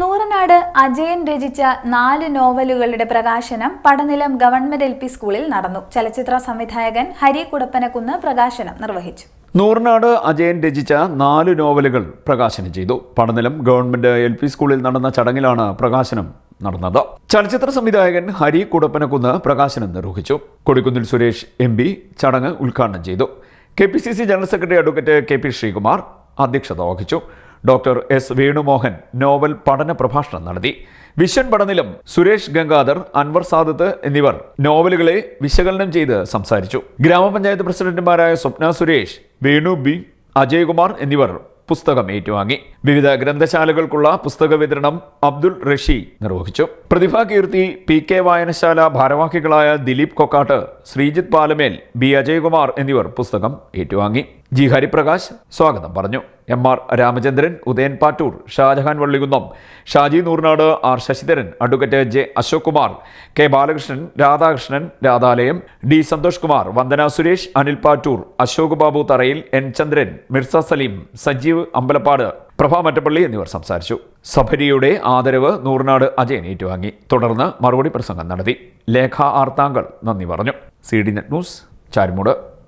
നൂറനാട് അജയൻ രചിച്ച നാല് നോവലുകളുടെ പ്രകാശനം പടനിലം ഗവൺമെന്റ് എൽ പി സ്കൂളിൽ നടന്നു. ചലച്ചിത്ര സംവിധായകൻ ഹരി കുടപ്പനക്കുന്ന് പ്രകാശനം നിർവഹിച്ചു. നൂറിനാട് അജയൻ രചിച്ച നാല് നോവലുകൾ പ്രകാശനം ചെയ്തു. പടനിലം ഗവൺമെന്റ് എൽ പി സ്കൂളിൽ നടന്ന ചടങ്ങിലാണ് പ്രകാശനം നടന്നത്. ചലച്ചിത്ര സംവിധായകൻ ഹരി കുടപ്പനക്കുന്ന് പ്രകാശനം നിർവഹിച്ചു. കൊടിക്കുന്നിൽ സുരേഷ് എം പി ചടങ്ങ് ഉദ്ഘാടനം ചെയ്തു. K P C C general secretary advocate K P Sreekumar അധ്യക്ഷത വഹിച്ചു. ഡോക്ടർ എസ് വേണുമോഹൻ നോവൽ പഠന പ്രഭാഷണം നടത്തി. വിഷൻ പടനിലും സുരേഷ് ഗംഗാധർ അൻവർ സാദത്ത് എന്നിവർ നോവലുകളെ വിശകലനം ചെയ്ത് സംസാരിച്ചു. ഗ്രാമപഞ്ചായത്ത് പ്രസിഡന്റുമാരായ സ്വപ്ന സുരേഷ് വേണു ബി അജയ്കുമാർ എന്നിവർ പുസ്തകം ഏറ്റുവാങ്ങി. വിവിധ ഗ്രന്ഥശാലകൾക്കുള്ള പുസ്തക വിതരണം അബ്ദുൾ റഷി നിർവഹിച്ചു. പ്രതിഭാ കീർത്തി പി കെ വായനശാല ഭാരവാഹികളായ ദിലീപ് കൊക്കാട്ട് ശ്രീജിത് പാലമേൽ ബി അജയ്കുമാർ എന്നിവർ പുസ്തകം ഏറ്റുവാങ്ങി. ജി ഹരിപ്രകാശ് സ്വാഗതം പറഞ്ഞു. M R Ramachandran Udayan Pattoor Shajahan Vallikunnam Shaji Nooranad R Sasidharan advocate J Ashok Kumar K Balakrishnan Radhakrishnan Radhalayam D Santhosh Kumar Vandana Suresh Anil Pattoor Ashok Babu Tharayil N Chandran Mirza Saleem Sajeev Ambalappad Prabha Mattappally എന്നിവർ സംസാരിച്ചു. സഭരിയുടെ ആദരവ് നൂർനാട് അജയൻ ഏറ്റുവാങ്ങി. തുടർന്ന് മറുപടി പ്രസംഗം നടത്തി. ലേഖ ആർത്താങ്കൾ നന്ദി പറഞ്ഞു. C D net news Charummood.